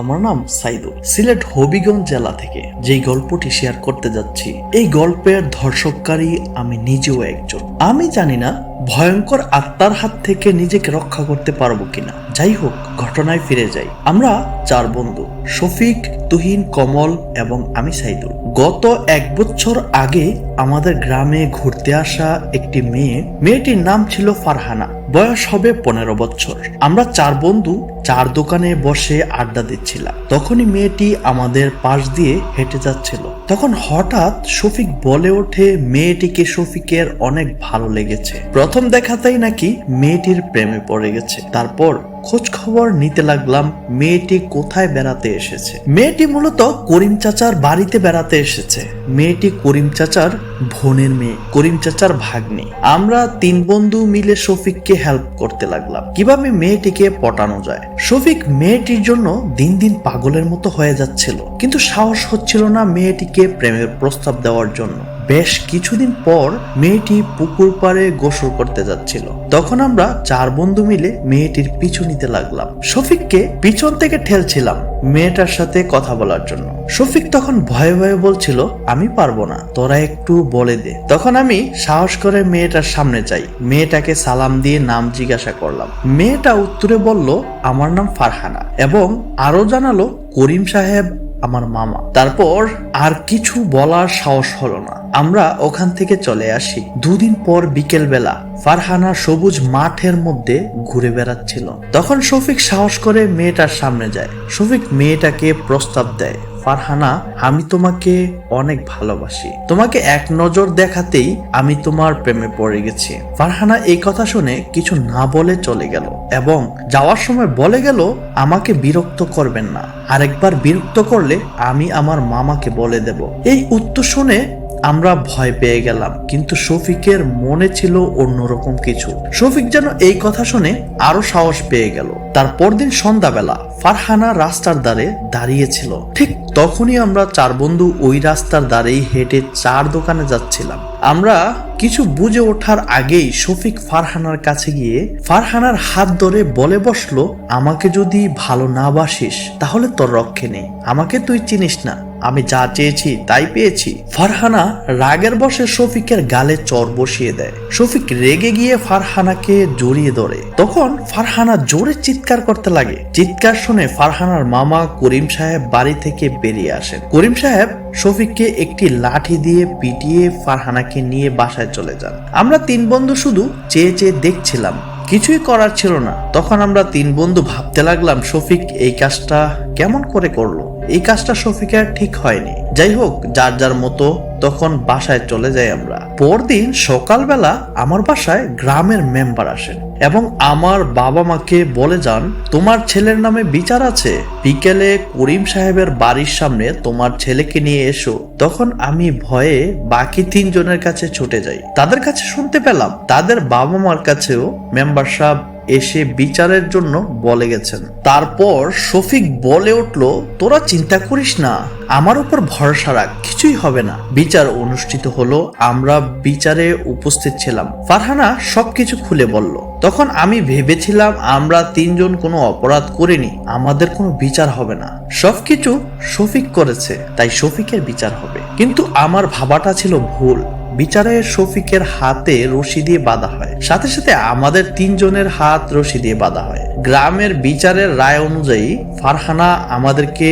আমার নাম সাইদুল। সিলেট হবিগঞ্জ জেলা থেকে যেই গল্পটি শেয়ার করতে যাচ্ছি, এই গল্পের ধর্ষককারী আমি নিজেও একজন। আমি জানি না ভয়ঙ্কর আত্মার হাত থেকে নিজেকে রক্ষা করতে পারব কিনা। যাই হোক, ঘটনায় ফিরে যাই। আমরা চার বন্ধু, শফিক তুহিন কমল এবং আমি সাইদুল গত এক বছর আগে আমাদের গ্রামে ঘুরতে আসা একটি মেয়ে, মেয়েটির নাম ছিল ফারহানা। বয়স হবে পনেরো বছর। আমরা চার বন্ধু চার দোকানে বসে আড্ডা দিচ্ছিলাম। তখনই মেয়েটি আমাদের পাশ দিয়ে হেঁটে যাচ্ছিল। তখন হঠাৎ শফিক বলে ওঠে, মেয়েটিকে শফিকের অনেক ভালো লেগেছে। প্রথম দেখাতেই নাকি মেয়েটির প্রেমে পড়ে গেছে। তারপর খোঁজ খবর নিতে লাগলাম মেয়েটি কোথায় বেড়াতে এসেছে। মেয়েটি মূলত করিম চাচার বাড়িতে বেড়াতে এসেছে। মেয়েটি করিম চাচার বোনের মেয়ে, করিম চাচার ভাগ্নি। আমরা তিন বন্ধু মিলে শফিককে হেল্প করতে লাগলাম। কীভাবে মেয়েটিকে পটানো যায়? শফিক মেয়েটির জন্য দিন দিন পাগলের মতো হয়ে যাচ্ছিল। কিন্তু সাহস হচ্ছিল না মেয়েটিকে প্রেমের প্রস্তাব দেওয়ার জন্য। বেশ কিছুদিন পর মেয়েটি পুকুর পাড়ে গোসল করতে যাচ্ছিল। তখন আমরা চার বন্ধু মিলে মেয়েটির পিছু নিতে লাগলাম। শফিককে পিছন থেকে ঠেলছিলাম মেয়েটার সাথে কথা বলার জন্য। শফিক তখন ভয়ে ভয়ে বলছিল, আমি পারব না, তোরা একটু বলে দে। তখন আমি সাহস করে মেয়েটার সামনে যাই। মেয়েটাকে সালাম দিয়ে নাম জিজ্ঞাসা করলাম। মেয়েটা উত্তরে বলল, আমার নাম ফারহানা। এবং আরও জানালো, করিম সাহেব আমার মামা। তারপর আর কিছু বলার সাহস হলো না। আমরা ওখান থেকে চলে আসি। দুদিন পর বিকেল বেলা ফারহানা সবুজ মাঠের মধ্যে ঘুরে বেড়াচ্ছিল। তখন শফিক সাহস করে মেয়েটার সামনে যায়। শফিক মেয়েটাকে প্রস্তাব দেয়। ফারহানা, আমি তোমাকে অনেক ভালোবাসি। তোমাকে এক নজর দেখাতেই আমি তোমার প্রেমে পড়ে গেছি। ফারহানা এই কথা শুনে কিছু না বলে চলে গেল এবং যাওয়ার সময় বলে গেল, আমাকে বিরক্ত করবেন না। আরেকবার বিরক্ত করলে আমি আমার মামাকে বলে দেব। এই উত্তর শুনে আমরা ভয় পেয়ে গেলাম, কিন্তু শফিকের মনে ছিল অন্যরকম কিছু। শফিক যেন এই কথা শুনে আরও সাহস পেয়ে গেল। তার পরদিন সন্ধ্যাবেলা ফারহানা রাস্তার ধারে দাঁড়িয়েছিল। ঠিক তখনই আমরা চার বন্ধু ওই রাস্তার ধারেই হেঁটে চার দোকানে যাচ্ছিলাম। আমরা কিছু বুঝে ওঠার আগেই শফিক ফারহানার কাছে গিয়ে, ফারহানার হাত ধরে বলে বসল, আমাকে যদি ভালো না বাসিস, তাহলে তোর রক্ষে নেই। আমাকে তুই চিনিস না। আমি যা চেয়েছি, তাই পেয়েছি। ফারহানা রাগের বসে শফিকের গালে চর বসিয়ে দেয়। শফিক রেগে গিয়ে ফারহানাকে জড়িয়ে ধরে। তখন ফারহানা জোরে চিৎকার করতে লাগে। চিৎকার শুনে ফারহানার মামা করিম সাহেব বাড়ি থেকে বেরিয়ে আসেন। করিম সাহেব শফিককে একটি লাঠি দিয়ে পিটিয়ে ফারহানাকে নিয়ে বাসায় চলে যান। আমরা তিন বন্ধু শুধু চেয়ে চেয়ে দেখছিলাম, কিছুই করার ছিল না। তখন আমরা তিন বন্ধু ভাবতে লাগলাম, শফিক এই কাজটা কেমন করে করল? এই কাজটা শফিকের ঠিক হয়নি। যাই হোক, যার যার মতো তখন বাসায় চলে যাই আমরা। পরদিন সকালবেলা আমার বাসায় গ্রামের মেম্বার আসেন। এবং আমার বাবা মাকে বলে যান, তোমার ছেলের নামে বিচার আছে। বিকেলে করিম সাহেবের বাড়ির সামনে তোমার ছেলেকে নিয়ে এসো। তখন আমি ভয়ে বাকি তিনজনের কাছে ছুটে যাই। তাদের কাছে শুনতে পেলাম। তাদের বাবা মার কাছেও মেম্বার সাহেব এসে বিচারের জন্য বলে গেছেন। তারপর শফিক বলে উঠল, তোরা চিন্তা করিস না, আমার উপর ভরসা রাখ, কিছুই হবে না। বিচার অনুষ্ঠিত হলো, আমরা বিচারে উপস্থিত ছিলাম। ফারহানা সবকিছু খুলে বলল, তখন আমি ভেবেছিলাম আমরা তিনজন কোনো অপরাধ করিনি, আমাদের কোনো বিচার হবে না। সবকিছু শফিক করেছে, তাই শফিকের বিচার হবে। কিন্তু আমার ভাবাটা ছিল ভুল। বিচারে শফিকের হাতে রশি দিয়ে বাঁধা হয়। সাথে সাথে আমাদের তিনজনের হাত রশি দিয়ে বাঁধা হয়। গ্রামের বিচারের রায় অনুযায়ী ফারহানা আমাদেরকে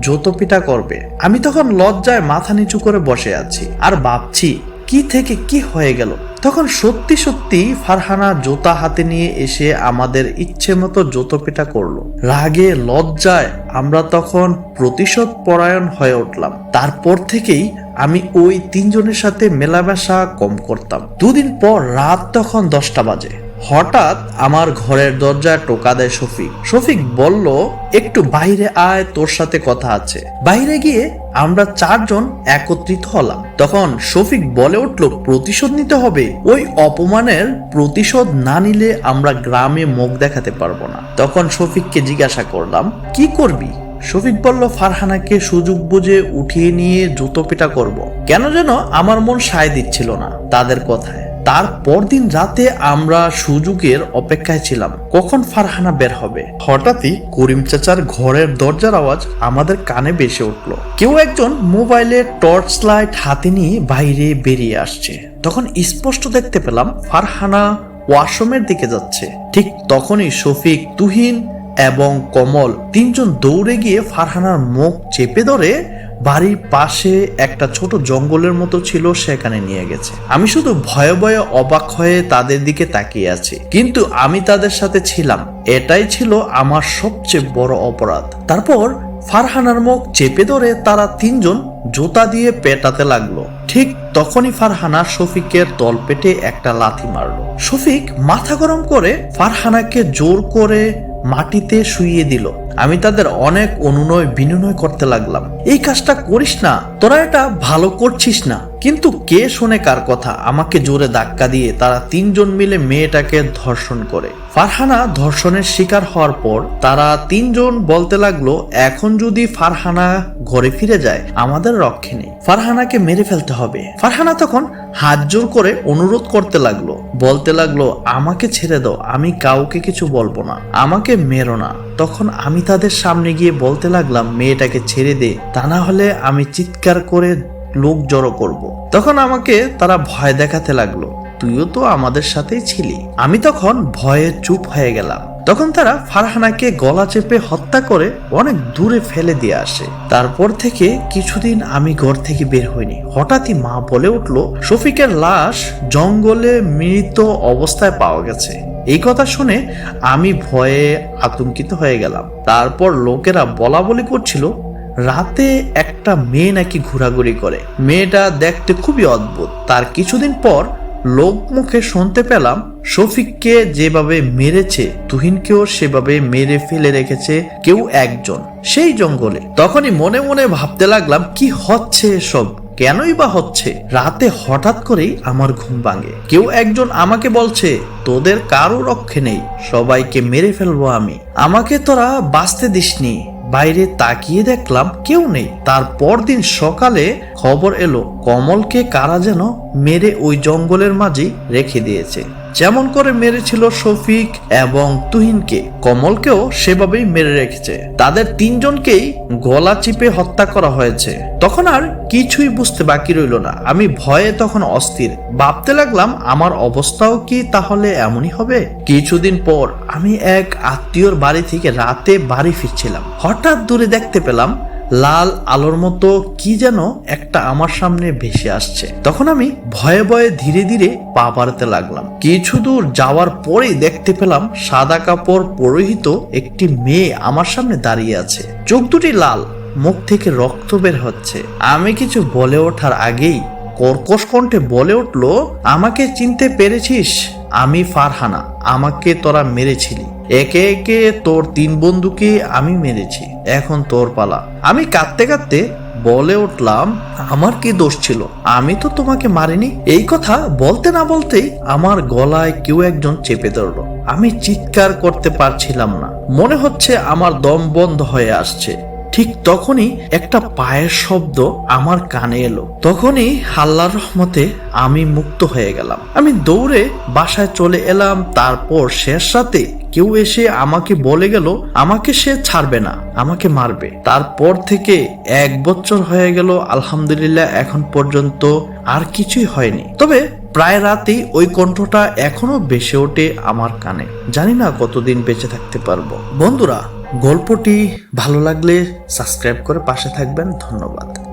জোতপিটা করবে। আমি তখন লজ্জায় মাথা নিচু করে বসে আছি। আর ভাবছি, কি থেকে কি হয়ে গেল? তখন সত্যি সত্যি ফারহানা জোতা হাতে নিয়ে এসে আমাদের ইচ্ছে মতো জোতপিটা করল। রাগে, লজ্জায় আমরা তখন প্রতিশোধ পরায়ণ হয়ে উঠলাম। তারপর থেকেই আমি ওই তিনজনের সাথে মেলামেশা কম করতাম। দুদিন পর রাত তখন দশটা বাজে। হঠাৎ আমার ঘরের দরজায় টোকা দেয় শফিক। শফিক বলল, একটু বাইরে আয়, তোর সাথে কথা আছে। বাইরে গিয়ে আমরা চারজন একত্রিত হলাম। তখন শফিক বলে উঠল, প্রতিশোধ নিতে হবে। ওই অপমানের প্রতিশোধ না নিলে আমরা গ্রামে মুখ দেখাতে পারব না। তখন শফিককে জিজ্ঞাসা করলাম, কি করবি? শফিক বলল, ফারহানাকে সুযোগ বুঝে উঠিয়ে নিয়ে জুতো পেটা করব। কেন যেন আমার মন সায় দিচ্ছিল না তাদের কথায়। তার পরদিন রাতে আমরা সুযোগের অপেক্ষায় ছিলাম। কখন ফারহানা বের হবে? হঠাৎই করিম চাচার ঘরের দরজার আওয়াজ আমাদের কানে বেসে উঠল। কেউ একজন মোবাইলে টর্চ লাইট হাতে নিয়ে বাইরে বেরিয়ে আসছে। তখন স্পষ্ট দেখতে পেলাম, ফারহানা ওয়াশরুমের দিকে যাচ্ছে। ঠিক তখনই শফিক তুহিন এবং কমল তিনজন দৌড়ে গিয়ে ফারহানার মুখ চেপে ধরে বাড়ির পাশে একটা ছোট জঙ্গলের মতো ছিল, সেখানে নিয়ে গেছে। আমি শুধু ভয়ে ভয়ে অবাক হয়ে তাদের দিকে তাকিয়ে আছি। কিন্তু আমি তাদের সাথে ছিলাম। এটাই ছিল আমার সবচেয়ে বড় অপরাধ। তারপর ফারহানার মুখ চেপে ধরে তারা তিনজন জুতা দিয়ে পেটাতে লাগল। ঠিক তখনই ফারহানা শফিকের তলপেটে একটা লাথি মারলো। শফিক মাথা গরম করে ফারহানাকে জোর করে মাটিতে শুইয়ে দিল। আমি তাদের অনেক অনুনয় বিনিময় করতে লাগলাম। এই কাজটা করিস না, তোরা এটা ভালো করছিস না। কিন্তু কে শোনে কার কথা? আমাকে জোরে ধাক্কা দিয়ে তারা তিনজন মিলে মেয়েটাকে ধর্ষণ করে। ফারহানা ধর্ষণের শিকার হওয়ার পর তারা তিনজন বলতে লাগল, এখন যদি ফারহানা ঘরে ফিরে যায়, আমাদের রক্ষে নেই। ফারহানাকে মেরে ফেলতে হবে। ফারহানা তখন হাত জোর করে অনুরোধ করতে লাগল। বলতে লাগল, আমাকে ছেড়ে দাও, আমি কাউকে কিছু বলব না, আমাকে মেরো না। তখন আমি তাদের সামনে গিয়ে বলতে লাগলাম, মেয়েটাকে ছেড়ে দে, তা না হলে আমি চিৎকার করে লোক জড়ো করব। তখন আমাকে তারা ভয় দেখাতে লাগল। তুইও তো আমাদের সাথেই ছিলি। আমি তখন ভয়ে চুপ হয়ে গেলাম। তখন তারা ফারহানাকে গলা চেপে হত্যা করে অনেক দূরে ফেলে দিয়ে আসে। তারপর থেকে কিছুদিন আমি ঘর থেকে বের হইনি। হঠাৎই মা বলে উঠল, শফিকের লাশ জঙ্গলে মৃত অবস্থায় পাওয়া গেছে। এই কথা শুনে আমি ভয়ে আতঙ্কিত হয়ে গেলাম। তারপর লোকেরা বলা বলি করছিল, রাতে একটা মেয়ে নাকি ঘোরাঘুরি করে। মেয়েটা দেখতে খুবই অদ্ভুত। তার কিছুদিন পর লোক মুখে শুনতে পেলাম, শফিককে যেভাবে মেরেছে, তুহিনকেও সেভাবে মেরে ফেলে রেখেছে কেউ একজন, সেই জঙ্গলে। তখনই মনে মনে ভাবতে লাগলাম, কি হচ্ছে এসব? কেনই বা হচ্ছে? রাতে হঠাৎ করেই আমার ঘুম ভাঙে। কেউ একজন আমাকে বলছে, তোদের কারও রক্ষে নেই, সবাইকে মেরে ফেলব আমি। আমাকে তোরা বাঁচতে দিসনি। বাইরে তাকিয়ে দেখলাম কেউ নেই। তারপর দিন সকালে খবর এলো, কমলকে কারা যেন মেরে ওই জঙ্গলের মাঝে রেখে দিয়েছে। যেমন করে মেরেছিল শফিক এবং তুহিনকে। কমলকেও সেভাবেই মেরে রেখেছে। তাদের তিনজনকেই গলা চিপে হত্যা করা হয়েছে। তখন আর কিছুই বুঝতে বাকি রইল না। আমি ভয়ে তখন অস্থির। ভাবতে লাগলাম, আমার অবস্থাও কি তাহলে এমনই হবে? কিছুদিন পর আমি এক আত্মীয়র বাড়ি থেকে রাতে বাড়ি ফিরছিলাম। হঠাৎ দূরে দেখতে পেলাম লাল আলোর মতো কি যেন একটা আমার সামনে ভেসে আসছে। তখন আমি ভয়ে ভয়ে ধীরে ধীরে পা বাড়াতে লাগলাম। কিছু দূর যাওয়ার পরেই দেখতে পেলাম সাদা কাপড় পরিহিত একটি মেয়ে আমার সামনে দাঁড়িয়ে আছে। চোখ দুটি লাল, মুখ থেকে রক্ত বের হচ্ছে। আমি কিছু বলে ওঠার আগেই কর্কশ কণ্ঠে বলে উঠল, আমাকে চিনতে পেরেছিস? আমি ফারহানা, আমাকে তোরা মেরেছিলি। একে একে তোর তিন বন্ধুকে আমি মেরেছি, এখন তোর পালা। আমি কাঁদতে কাঁদতে বলে উঠলাম, আমার কি দোষ ছিল? আমি তো তোমাকে মারিনি। এই কথা বলতে না বলতেই আমার গলায় কেউ একজন চেপে ধরলো। আমি চিৎকার করতে পারছিলাম না। মনে হচ্ছে আমার দম বন্ধ হয়ে আসছে। ঠিক তখনই একটা পায়ের শব্দ আমার কানে এলো। তখনই আল্লাহর রহমতে আমি মুক্ত হয়ে গেলাম। আমি দৌড়ে বাসায় চলে এলাম, তারপর শেষ রাতে কেউ এসে আমাকে বলে গেল, আমাকে সে ছাড়বে না, আমাকে মারবে। তারপর থেকে এক বছর হয়ে গেল, আলহামদুলিল্লাহ এখন পর্যন্ত আর কিছুই হয়নি। তবে প্রায় রাতেই ওই কণ্ঠটা এখনও বেসে ওঠে আমার কানে। জানি না কতদিন বেঁচে থাকতে পারব। বন্ধুরা গল্পটি ভালো লাগলে সাবস্ক্রাইব করে পাশে থাকবেন। ধন্যবাদ।